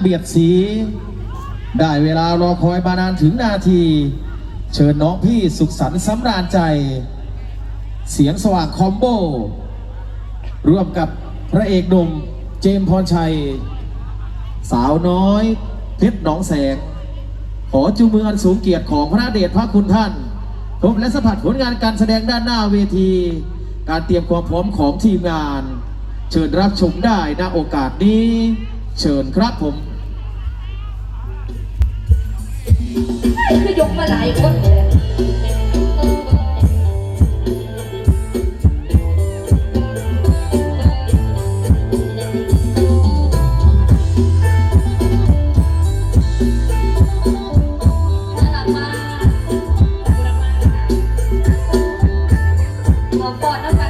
เบียดสี ได้เวลารอคอยมานานถึงนาที เชิญน้องพี่สุขสันต์สำราญใจ เสียงสว่างคอมโบ ร่วมกับพระเอกหนุ่มเจมพรชัย สาวน้อย เพชรหนองแสง ขอจูงมืออันสูงเกียรติของพระเดชพระคุณท่านพบและสัมผัสผลงานการแสดงด้านหน้าเวที การเตรียมความพร้อมของทีมงาน เชิญรับชมได้ณโอกาสนี้ เชิญครับผมคือยกมาหลายคนเลยน่ารักมากขอบคุณนะกัน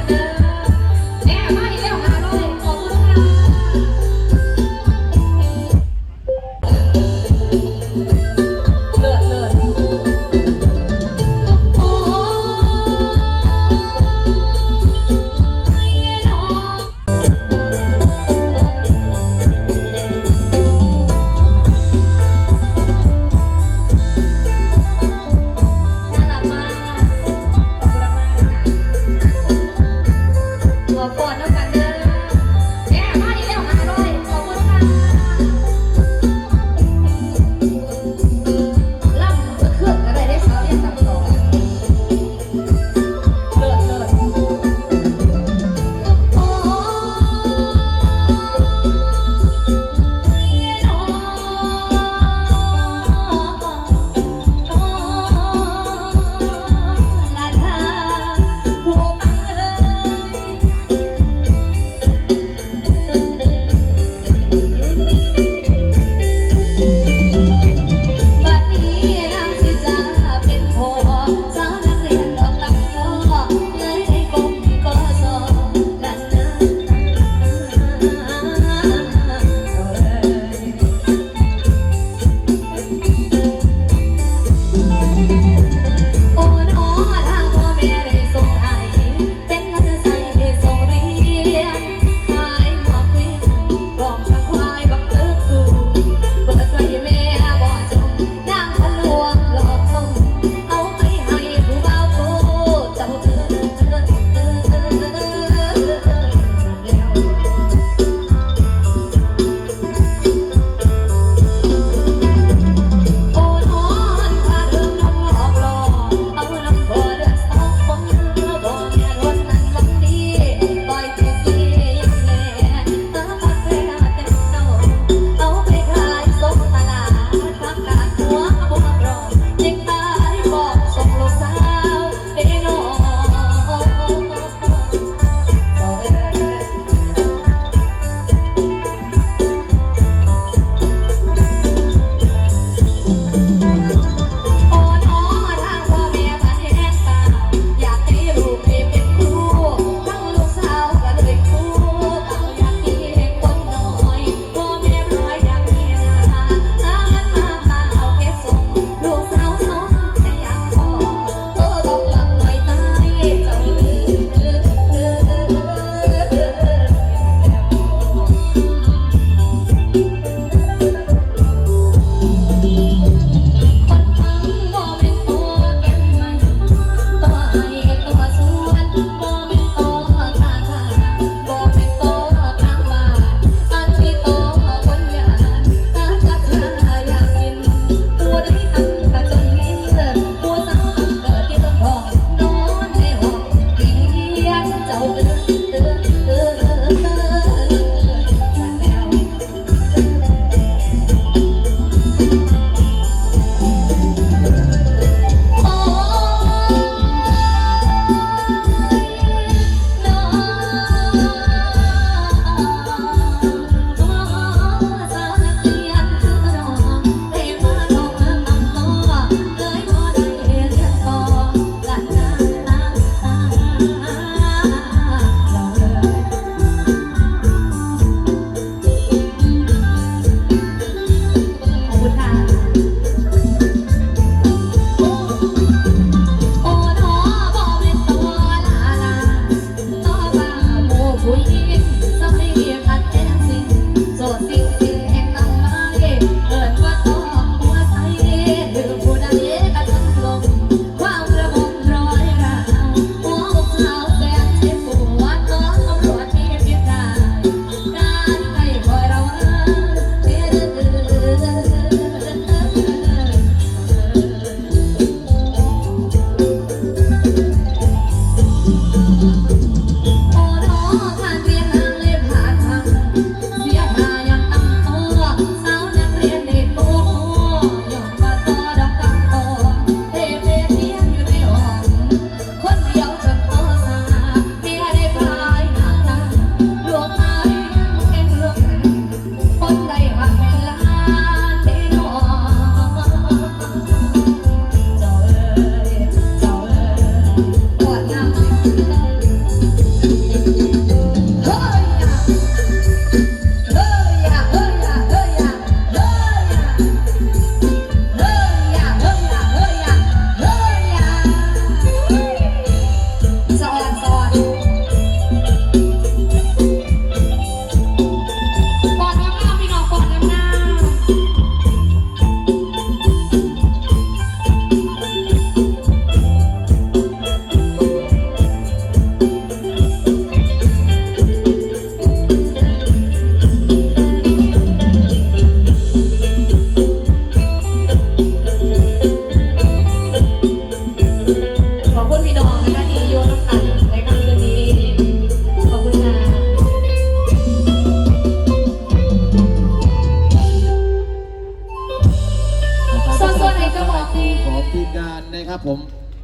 ผม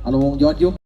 อารมณ์ย้อนยุค